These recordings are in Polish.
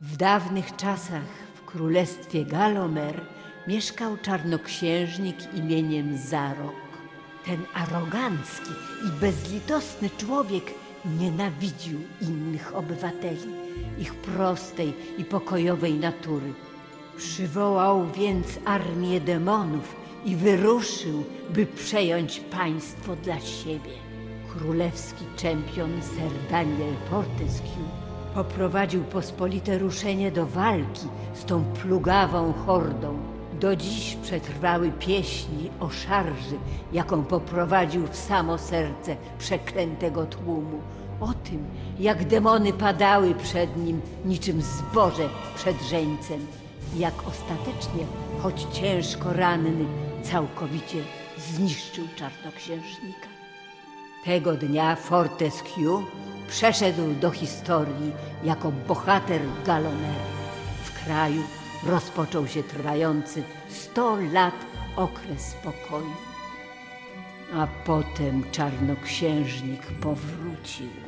W dawnych czasach w królestwie Galomer mieszkał czarnoksiężnik imieniem Zarok. Ten arogancki i bezlitosny człowiek nienawidził innych obywateli, ich prostej i pokojowej natury. Przywołał więc armię demonów i wyruszył, by przejąć państwo dla siebie. Królewski czempion Sir Daniel Fortescue poprowadził pospolite ruszenie do walki z tą plugawą hordą. Do dziś przetrwały pieśni o szarży, jaką poprowadził w samo serce przeklętego tłumu. O tym, jak demony padały przed nim niczym zboże przed żeńcem. Jak ostatecznie, choć ciężko ranny, całkowicie zniszczył czarnoksiężnika. Tego dnia Fortescue przeszedł do historii jako bohater Galoner. W kraju rozpoczął się trwający sto lat okres pokoju. A potem czarnoksiężnik powrócił.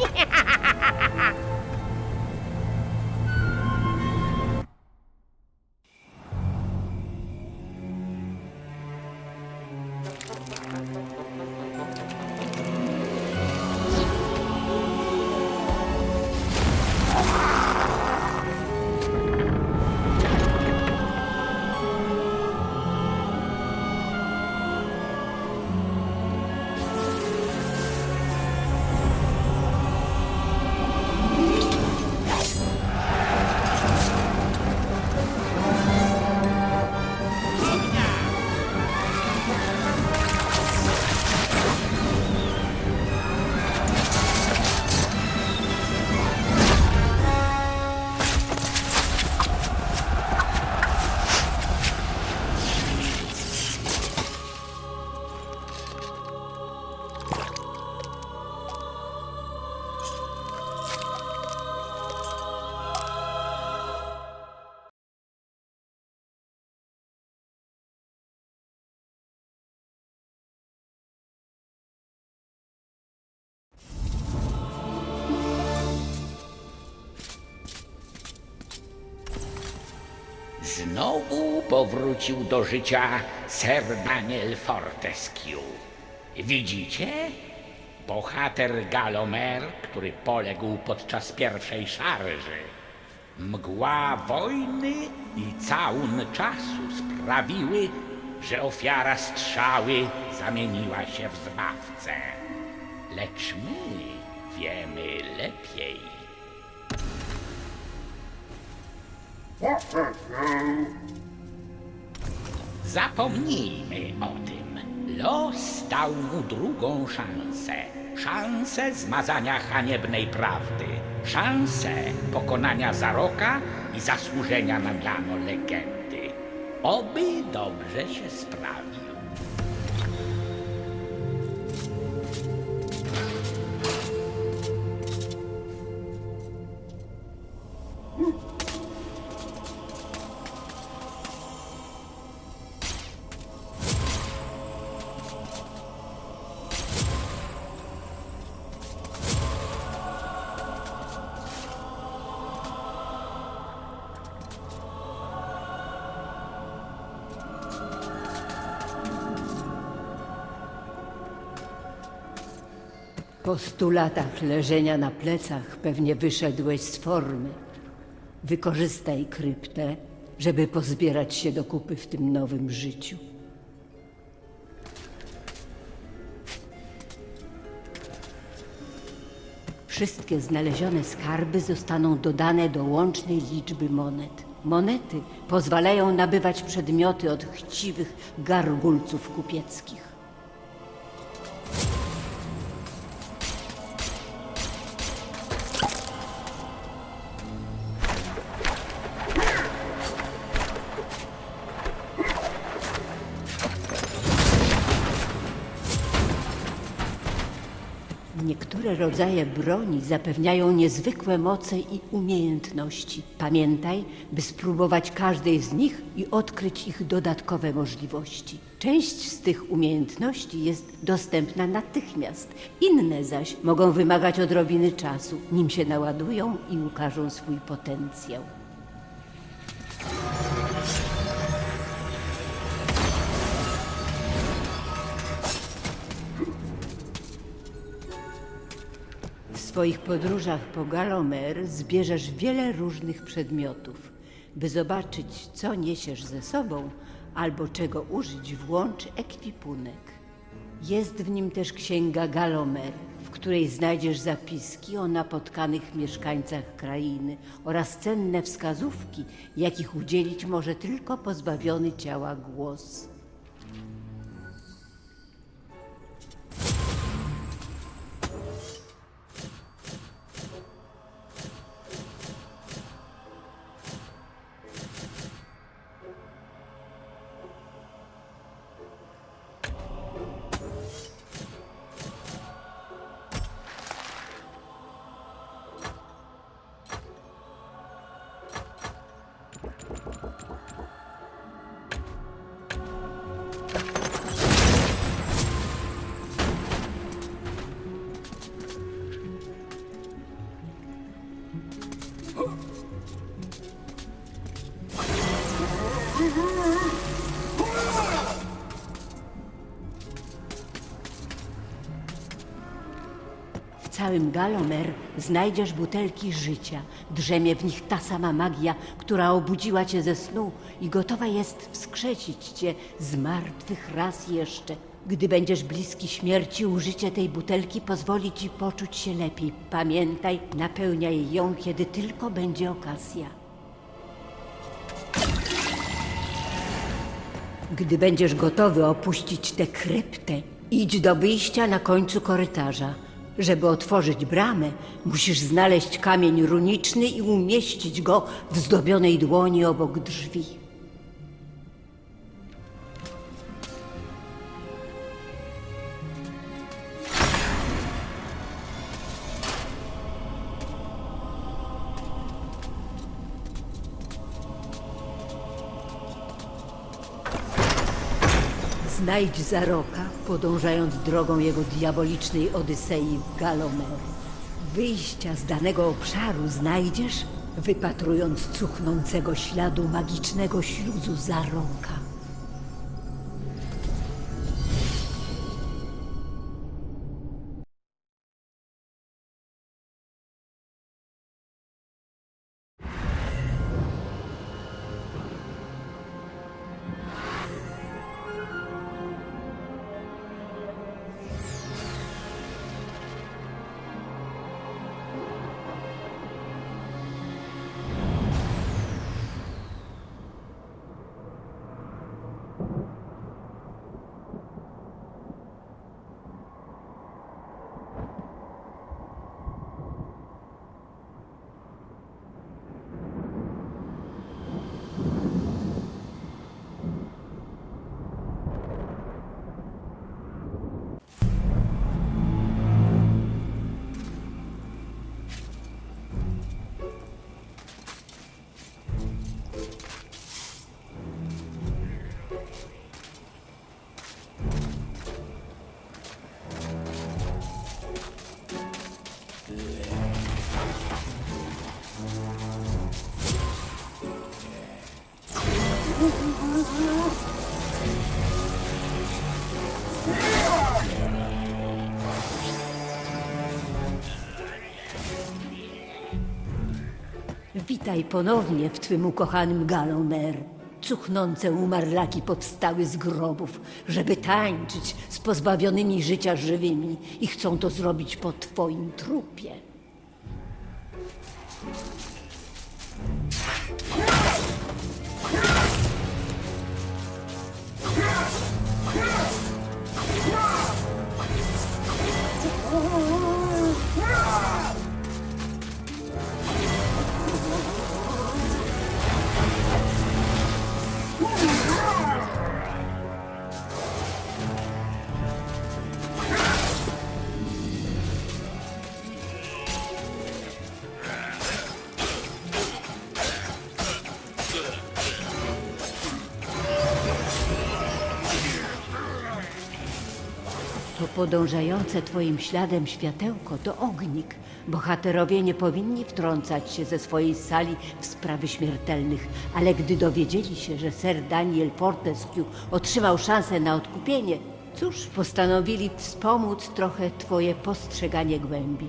Yeah. Znowu powrócił do życia Sir Daniel Fortescue. Widzicie? Bohater Galomer, który poległ podczas pierwszej szarży. Mgła wojny i całun czasu sprawiły, że ofiara strzały zamieniła się w zbawcę. Lecz my wiemy lepiej. Zapomnijmy o tym. Los dał mu drugą szansę. Szansę zmazania haniebnej prawdy. Szansę pokonania zaroka i zasłużenia na miano legendy. Oby dobrze się sprawił. Po stu latach leżenia na plecach pewnie wyszedłeś z formy. Wykorzystaj kryptę, żeby pozbierać się do kupy w tym nowym życiu. Wszystkie znalezione skarby zostaną dodane do łącznej liczby monet. Monety pozwalają nabywać przedmioty od chciwych gargulców kupieckich. Rodzaje broni zapewniają niezwykłe moce i umiejętności. Pamiętaj, by spróbować każdej z nich i odkryć ich dodatkowe możliwości. Część z tych umiejętności jest dostępna natychmiast, inne zaś mogą wymagać odrobiny czasu, nim się naładują i ukażą swój potencjał. Swoich podróżach po Galomer zbierzesz wiele różnych przedmiotów. By zobaczyć, co niesiesz ze sobą albo czego użyć, włącz ekwipunek. Jest w nim też księga Galomer, w której znajdziesz zapiski o napotkanych mieszkańcach krainy oraz cenne wskazówki, jakich udzielić może tylko pozbawiony ciała głos. Całym Galomer znajdziesz butelki życia. Drzemie w nich ta sama magia, która obudziła cię ze snu i gotowa jest wskrzesić cię z martwych raz jeszcze. Gdy będziesz bliski śmierci, użycie tej butelki pozwoli ci poczuć się lepiej. Pamiętaj, napełniaj ją, kiedy tylko będzie okazja. Gdy będziesz gotowy opuścić tę kryptę, idź do wyjścia na końcu korytarza. Żeby otworzyć bramę, musisz znaleźć kamień runiczny i umieścić go w zdobionej dłoni obok drzwi. Znajdź Zaroka, podążając drogą jego diabolicznej Odysei w Galomer. Wyjścia z danego obszaru znajdziesz, wypatrując cuchnącego śladu magicznego śluzu Zaroka. Witaj ponownie w twym ukochanym Galomer. Cuchnące umarlaki powstały z grobów, żeby tańczyć z pozbawionymi życia żywymi i chcą to zrobić po twoim trupie. Podążające twoim śladem światełko to ognik. Bohaterowie nie powinni wtrącać się ze swojej sali w sprawy śmiertelnych, ale gdy dowiedzieli się, że ser Daniel Fortescue otrzymał szansę na odkupienie, cóż, postanowili wspomóc trochę twoje postrzeganie głębi.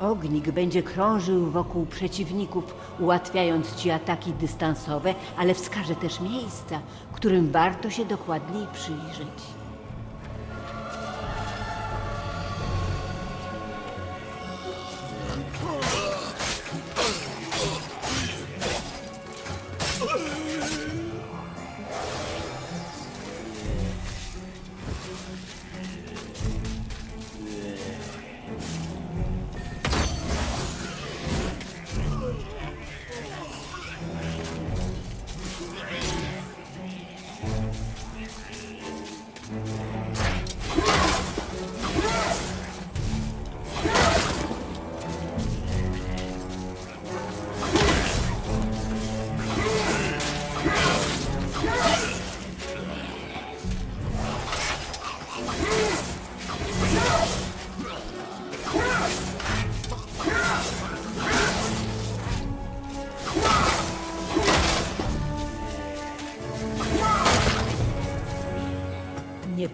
Ognik będzie krążył wokół przeciwników, ułatwiając ci ataki dystansowe, ale wskaże też miejsca, którym warto się dokładniej przyjrzeć.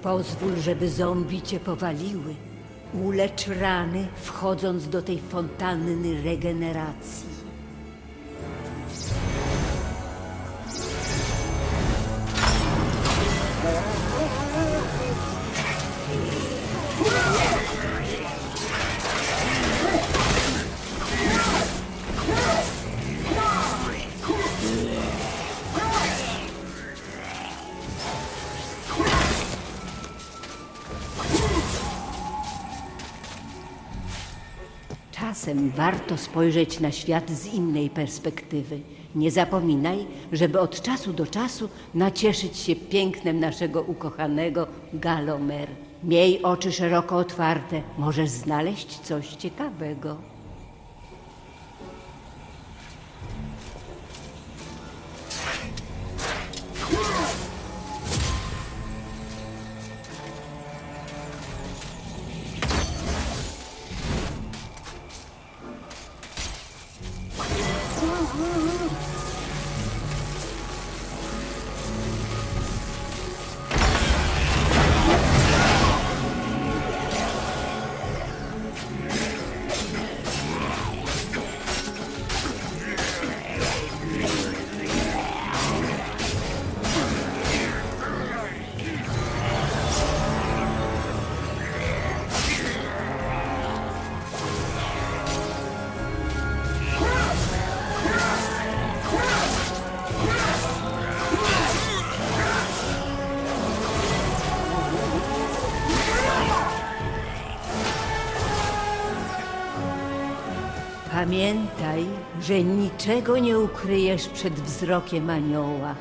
Pozwól, żeby zombie cię powaliły. Ulecz rany, wchodząc do tej fontanny regeneracji. Czasem warto spojrzeć na świat z innej perspektywy. Nie zapominaj, żeby od czasu do czasu nacieszyć się pięknem naszego ukochanego Galomer. Miej oczy szeroko otwarte, możesz znaleźć coś ciekawego. Pamiętaj, że niczego nie ukryjesz przed wzrokiem anioła.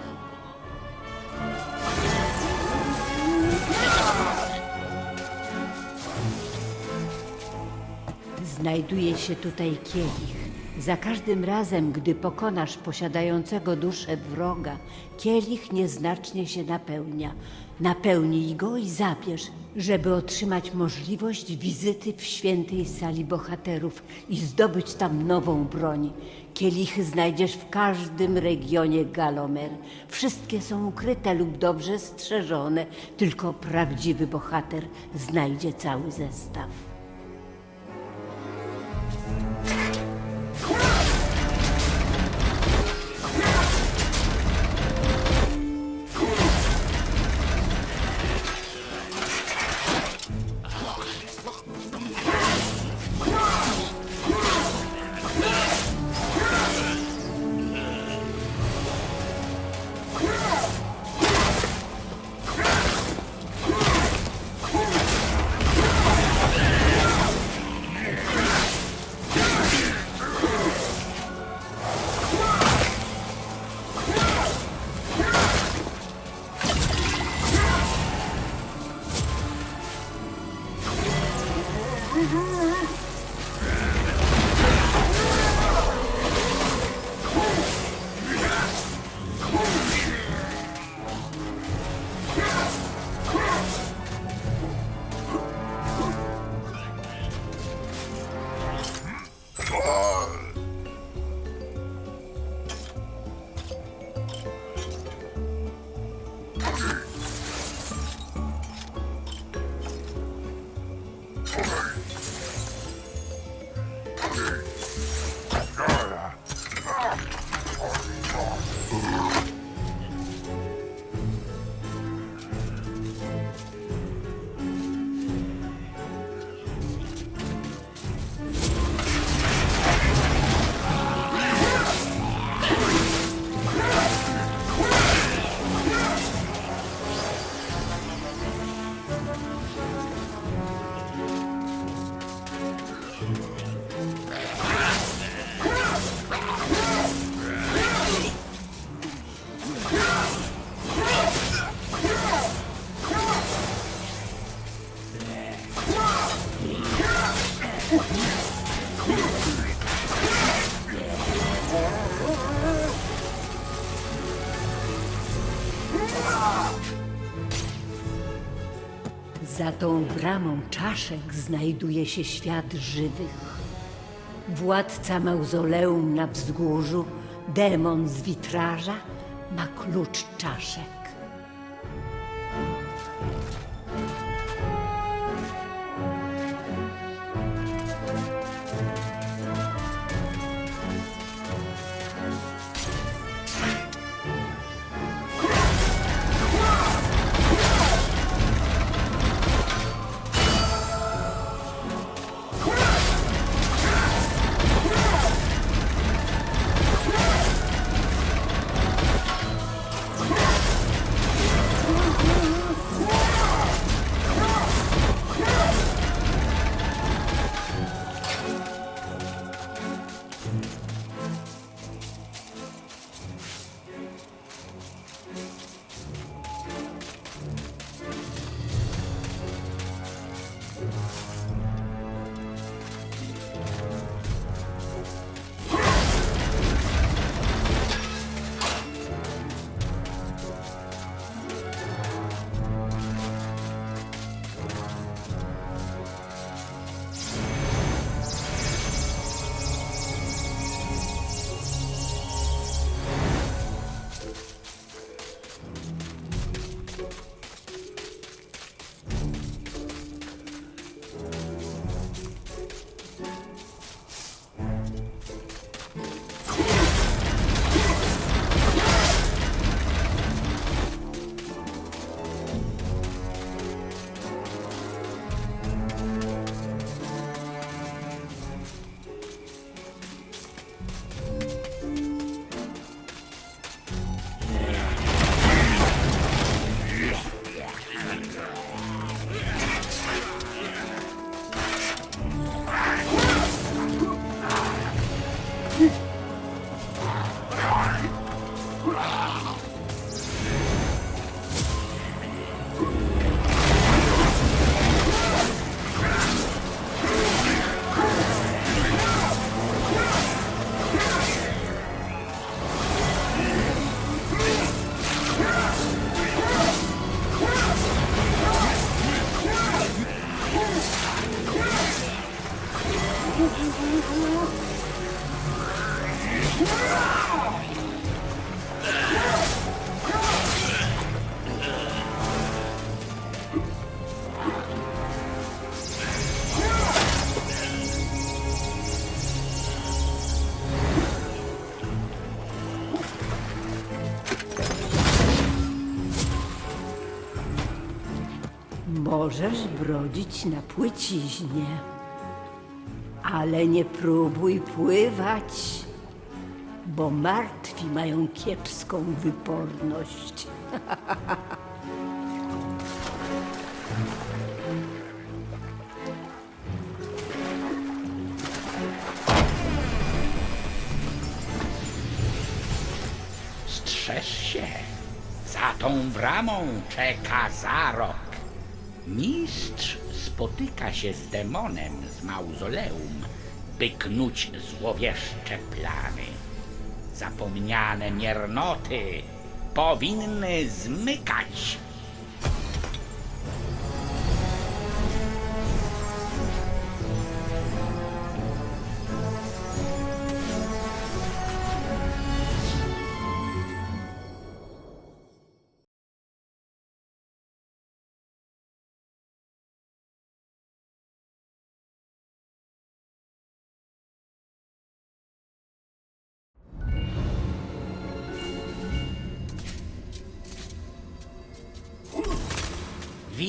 Znajduje się tutaj kielich. Za każdym razem, gdy pokonasz posiadającego duszę wroga, kielich nieznacznie się napełnia. Napełnij go i zabierz, żeby otrzymać możliwość wizyty w świętej sali bohaterów i zdobyć tam nową broń. Kielichy znajdziesz w każdym regionie Galomer. Wszystkie są ukryte lub dobrze strzeżone, tylko prawdziwy bohater znajdzie cały zestaw. Tą bramą czaszek znajduje się świat żywych. Władca mauzoleum na wzgórzu, demon z witraża, ma klucz czaszek. Możesz brodzić na płyciźnie, ale nie próbuj pływać, bo martwi mają kiepską wyporność. Strzeż się. Za tą bramą czeka zarok. Mistrz spotyka się z demonem z mauzoleum, by knuć złowieszcze plany. Zapomniane miernoty powinny zmykać.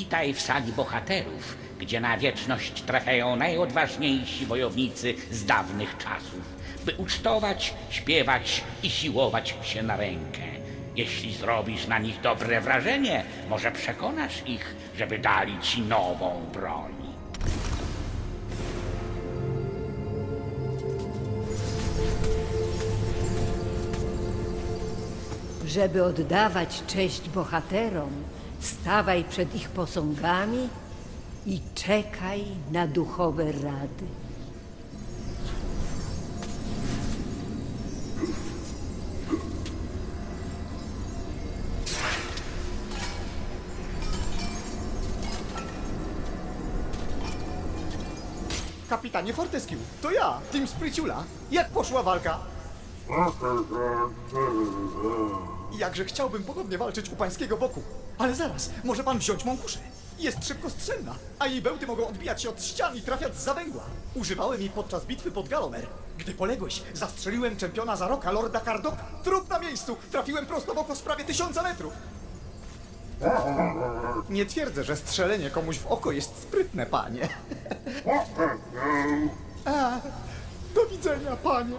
Witaj w sali bohaterów, gdzie na wieczność trafiają najodważniejsi wojownicy z dawnych czasów, by ucztować, śpiewać i siłować się na rękę. Jeśli zrobisz na nich dobre wrażenie, może przekonasz ich, żeby dali ci nową broń. Żeby oddawać cześć bohaterom, stawaj przed ich posągami i czekaj na duchowe rady. Kapitanie Fortescue, to ja, Tim Spryciula. Jak poszła walka? Jakże chciałbym ponownie walczyć u pańskiego boku. Ale zaraz, może pan wziąć mą kuszę? Jest szybkostrzelna, a jej bełty mogą odbijać się od ścian i trafiać z zawęgła. Używałem jej podczas bitwy pod Galomer. Gdy poległeś, zastrzeliłem czempiona za roka, Lorda Cardoka. Trup na miejscu! Trafiłem prosto w oko z prawie tysiąca metrów. Nie twierdzę, że strzelenie komuś w oko jest sprytne, panie. A, do widzenia, panie.